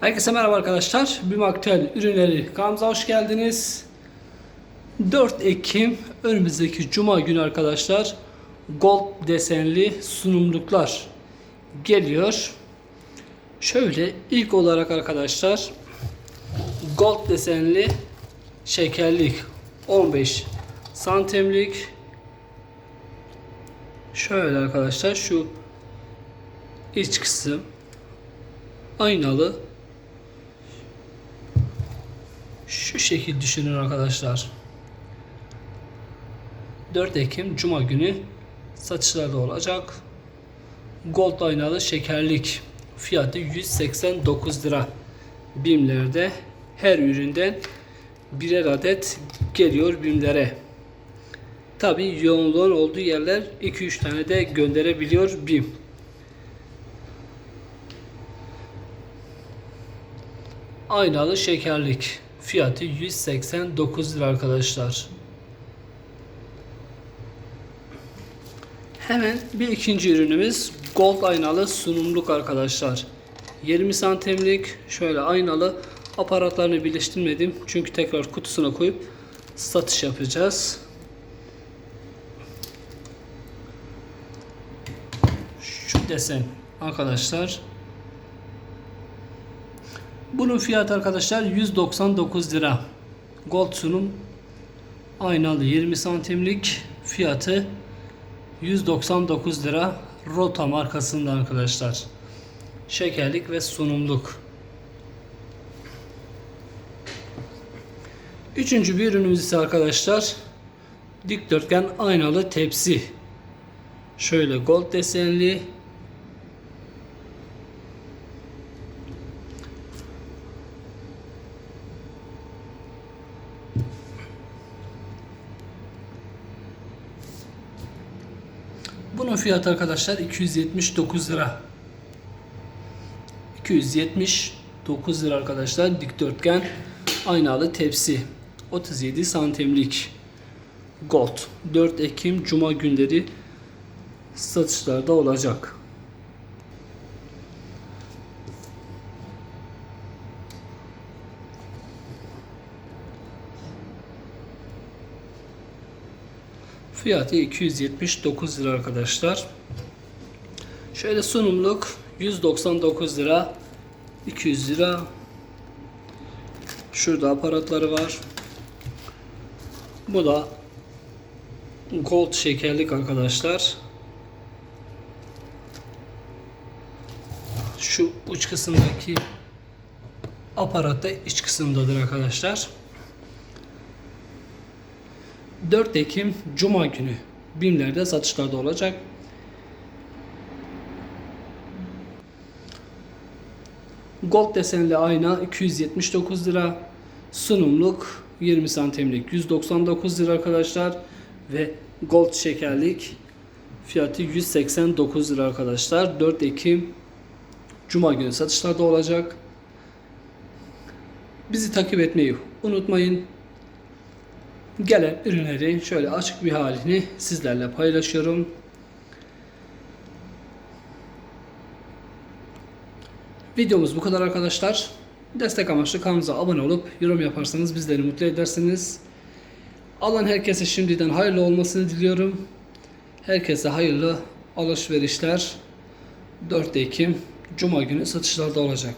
Herkese merhaba arkadaşlar. BİM Aktüel ürünleri kanalımıza hoş geldiniz. 4 Ekim önümüzdeki Cuma günü arkadaşlar gold desenli sunumluklar geliyor. Şöyle ilk olarak arkadaşlar gold desenli şekerlik 15 santimlik şöyle arkadaşlar şu iç kısım aynalı şu şekil düşünün arkadaşlar. 4 Ekim Cuma günü satışlarda olacak. Gold aynalı şekerlik fiyatı 189 lira. Bimlerde her üründen birer adet geliyor bimlere. Tabi yoğunluğun olduğu yerler 2-3 tane de gönderebiliyor bim. Aynalı şekerlik fiyatı 189 lira arkadaşlar Hemen bir ikinci ürünümüz gold aynalı sunumluk arkadaşlar. 20 santimlik şöyle aynalı aparatlarını birleştirmedim. Çünkü tekrar kutusuna koyup satış yapacağız. Şu desen arkadaşlar. Bunun fiyatı arkadaşlar 199 lira. Gold sunum aynalı 20 santimlik fiyatı 199 lira Rota markasında arkadaşlar. Şekerlik ve sunumluk. Üçüncü bir ürünümüz ise arkadaşlar dikdörtgen aynalı tepsi. Şöyle gold desenli Bunun fiyatı arkadaşlar 279 lira. 279 lira arkadaşlar dikdörtgen aynalı tepsi 37 santimlik gold 4 Ekim Cuma günleri satışlarda olacak. Fiyatı 279 lira arkadaşlar. Şöyle sunumluk 199 lira 200 lira Şurada aparatları var. Bu da gold şekerlik arkadaşlar. Şu uç kısımdaki aparat da iç kısımdadır arkadaşlar. 4 Ekim Cuma günü BİM'lerde satışlarda olacak. Gold desenli ayna 279 lira. Sunumluk 20 santimlik 199 lira arkadaşlar. Ve gold şekerlik fiyatı 189 lira arkadaşlar. 4 Ekim Cuma günü satışlarda olacak. Bizi takip etmeyi unutmayın. Gelen ürünleri şöyle açık bir halini sizlerle paylaşıyorum. Videomuz bu kadar arkadaşlar. Destek amaçlı kanalımıza abone olup yorum yaparsanız bizleri mutlu edersiniz. Alan herkese şimdiden hayırlı olmasını diliyorum. Herkese hayırlı alışverişler. 4 Ekim Cuma günü satışlarda olacak.